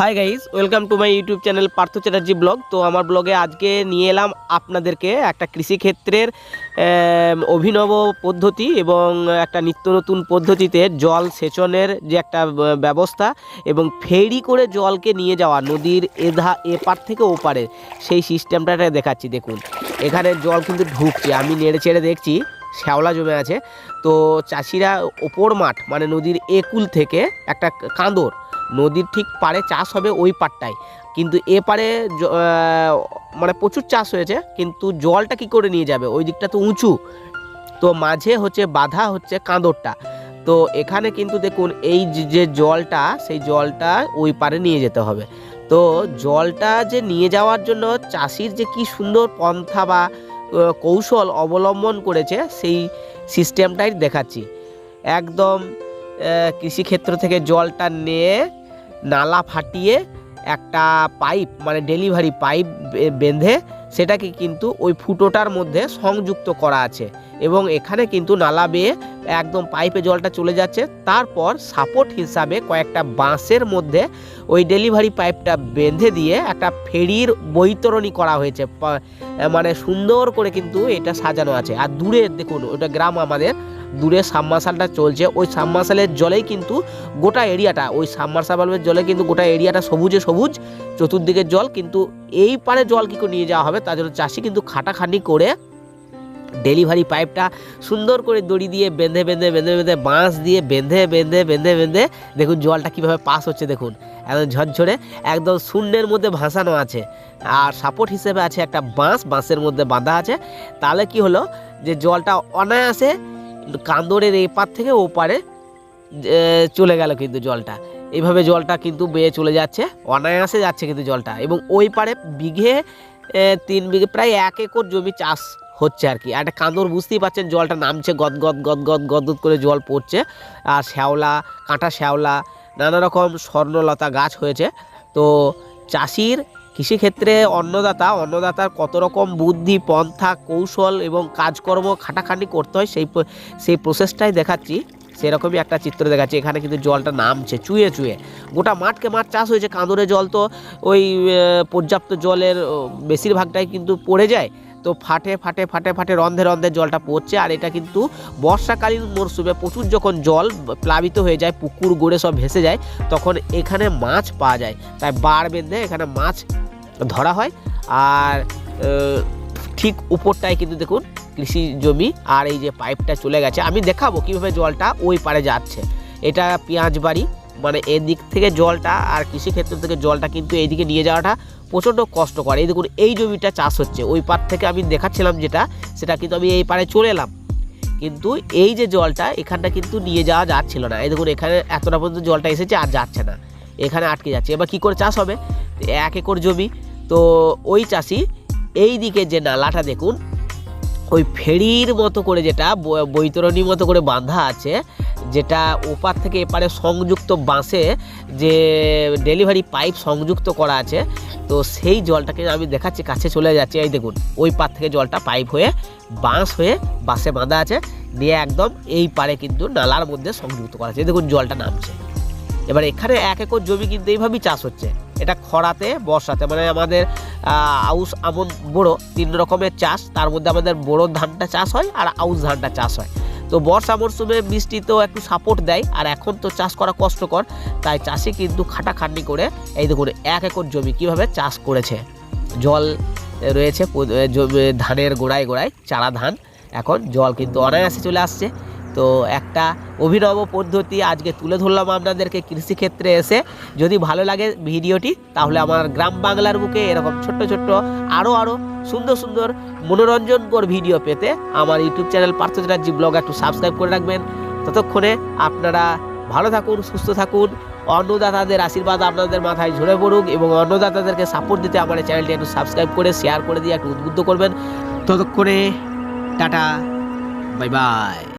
Hi guys welcome to my YouTube channel Partha Chatterjee blog তো আমার ব্লগে আজকে নিয়ে এলাম আপনাদেরকে একটা কৃষিক্ষেত্রের অভিনব পদ্ধতি এবং একটা নিত্য নতুন পদ্ধতিতে জল সেচনের যে একটা ব্যবস্থা এবং ফেরি করে জলকে নিয়ে যাওয়া নদীর এধা, এপার থেকে ওপারে সেই সিস্টেমটা দেখাচ্ছি। দেখুন, এখানে জল কিন্তু ঢুকছে, আমি নেড়ে চেড়ে দেখছি, শ্যাওলা জমে আছে। তো চাষিরা ওপর মাঠ মানে নদীর একুল থেকে একটা কাঁদর নদীর ঠিক পাড়ে চাষ হবে ওই পাড়টায়। কিন্তু এ পারে মানে প্রচুর চাষ হয়েছে, কিন্তু জলটা কি করে নিয়ে যাবে? ওই দিকটা তো উঁচু। তো মাঝে হচ্ছে বাধা হচ্ছে কাঁদরটা। তো এখানে কিন্তু দেখুন, এই যে- জলটা, সেই জলটা ওই পারে নিয়ে যেতে হবে। তো জলটা যে নিয়ে যাওয়ার জন্য চাষির যে কি সুন্দর পন্থা বা কৌশল অবলম্বন করেছে, সেই সিস্টেমটাই দেখাচ্ছি। একদম কৃষিক্ষেত্র থেকে জলটা নিয়ে নালা ফাটিয়ে একটা পাইপ মানে ডেলিভারি পাইপ বেঁধে সেটাকে কিন্তু ওই ফুটোটার মধ্যে সংযুক্ত করা আছে। এবং এখানে কিন্তু নালা বেয়ে একদম পাইপে জলটা চলে যাচ্ছে। তারপর সাপোর্ট হিসাবে কয়েকটা বাঁশের মধ্যে ওই ডেলিভারি পাইপটা বেঁধে দিয়ে একটা ফেরির বৈতরণী করা হয়েছে। মানে সুন্দর করে কিন্তু এটা সাজানো আছে। আর দূরে দেখুন, ওটা গ্রাম আমাদের দূরে সাবমার্শালটা চলছে। ওই সাবমার্শালের জলেই কিন্তু গোটা এরিয়াটা ওই সাবমার্সাবলের জলে কিন্তু গোটা এরিয়াটা সবুজে সবুজ, চতুর্দিকে জল। কিন্তু এই পারে জল কী করে নিয়ে যাওয়া হবে? তার জন্য চাষি কিন্তু খাটাখাটি করে ডেলিভারি পাইপটা সুন্দর করে দড়ি দিয়ে বেঁধে বেঁধে বেঁধে বেঁধে, বাঁশ দিয়ে বেঁধে বেঁধে বেঁধে বেঁধে দেখুন জলটা কীভাবে পাস হচ্ছে দেখুন। একদম ঝরঝরে, একদম শূন্যের মধ্যে ভাসানো আছে। আর সাপোর্ট হিসেবে আছে একটা বাঁশ, বাঁশের মধ্যে বাঁধা আছে। তাহলে কি হলো? যে জলটা অনায়াসে কান্দরের এপার থেকে ওপারে চলে গেল কিন্তু জলটা। এইভাবে জলটা কিন্তু বেয়ে চলে যাচ্ছে, অনায়াসে যাচ্ছে কিন্তু জলটা। এবং ওই পারে বিঘে তিন বিঘে, প্রায় এক একর জমি চাষ হচ্ছে আর কি। একটা কাঁদর বুঝতেই পারছেন জলটা নামছে, গদ গদ গদ গদ গদ করে জল পড়ছে। আর শ্যাওলা, কাঁটা শ্যাওলা, নানা রকম স্বর্ণলতা গাছ হয়েছে। তো চাষির কৃষিক্ষেত্রে অন্নদাতা, অন্নদাতার কত রকম বুদ্ধি, পন্থা, কৌশল এবং কাজকর্ম খাটাখাটি করতে হয় সেই সেই প্রসেসটাই দেখাচ্ছি। সেরকমই একটা চিত্র দেখাচ্ছি। এখানে কিন্তু জলটা নামছে, চুয়ে চুয়ে। গোটা মাঠকে মাঠ চাষ হয়েছে। কাঁদরে জল তো ওই পর্যাপ্ত জলের বেশিরভাগটাই কিন্তু পড়ে যায়। তো ফাটে ফাটে ফাটে ফাটে রন্ধে রন্ধে জলটা পড়ছে। আর এটা কিন্তু বর্ষাকালীন মরশুমে প্রচুর যখন জল প্লাবিত হয়ে যায়, পুকুর গড়ে সব ভেসে যায়, তখন এখানে মাছ পাওয়া যায়। তাই বাড় বেঁধে এখানে মাছ ধরা হয়। আর ঠিক উপরটায় কিন্তু দেখুন কৃষি জমি আর এই যে পাইপটা চলে গেছে। আমি দেখাবো কীভাবে জলটা ওই পারে যাচ্ছে। এটা পেঁয়াজ বাড়ি মানে এদিক থেকে জলটা আর কৃষিক্ষেত্র থেকে জলটা কিন্তু এইদিকে নিয়ে যাওয়াটা প্রচণ্ড কষ্টকর। এই দেখুন, এই জমিটা চাষ হচ্ছে। ওই পার থেকে আমি দেখাচ্ছিলাম যেটা, সেটা কিন্তু আমি এই পারে চলে এলাম। কিন্তু এই যে জলটা, এখানটা কিন্তু নিয়ে যাওয়া যাচ্ছিল না। এই দেখুন, এখানে এতটা পর্যন্ত জলটা এসেছে আর যাচ্ছে না। এখানে আটকে যাচ্ছে। এবার কী করে চাষ হবে? এক একর জমি তো ওই চাষি এই দিকে যে নালাটা দেখুন, ওই ফেরির মতো করে যেটা, ব- বৈতরণীর মতো করে বাঁধা আছে, যেটা ওপার থেকে এপারে সংযুক্ত বাঁশে যে ডেলিভারি পাইপ সংযুক্ত করা আছে, তো সেই জলটাকে আমি দেখাচ্ছি, কাছে চলে যাচ্ছে, এই দেখুন, ওই পার থেকে জলটা পাইপ হয়ে, বাঁশ হয়ে বাঁশে বাঁধা আছে দিয়ে একদম এই পারে কিন্তু নালার মধ্যে সংযুক্ত করা আছে দেখুন জলটা নামছে। এবার এখানে এক একর জমি কিন্তু এইভাবেই চাষ হচ্ছে। এটা খরাতে, বর্ষাতে। মানে আমাদের আউশ, আমন বড়ো তিন রকমের চাষ। তার মধ্যে আমাদের বড়ো ধানটা চাষ হয় আর আউশ ধানটা চাষ হয়। তো বর্ষা মরশুমে বৃষ্টি তো একটু সাপোর্ট দেয় আর এখন তো চাষ করা কষ্টকর। তাই চাষি কিন্তু খাটাখাটনি করে, এই দেখুন, এক একর জমি কীভাবে চাষ করেছে। জল রয়েছে ধানের গোড়ায় গোড়ায়, চারা ধান। এখন জল কিন্তু অনায়াসে চলে আসছে। তো একটা অভিনব পদ্ধতি আজকে তুলে ধরলাম আপনাদেরকে কৃষিক্ষেত্রে এসে। যদি ভালো লাগে ভিডিওটি, তাহলে আমার গ্রাম বাংলার বুকে এরকম ছোট্ট ছোট্ট আরও আরও সুন্দর সুন্দর মনোরঞ্জনকর ভিডিও পেতে আমার YouTube channel Partha Chatterjee blog একটু সাবস্ক্রাইব করে রাখবেন। ততক্ষণে আপনারা ভালো থাকুন, সুস্থ থাকুন। অন্নদাতাদের আশীর্বাদ আপনাদের মাথায় ঝরে পড়ুক এবং অন্নদাতাদেরকে সাপোর্ট দিতে আমার চ্যানেলটি একটু সাবস্ক্রাইব করে শেয়ার করে দিয়ে একটু উদ্বুদ্ধ করবেন। ততক্ষণে টাটা বাই বাই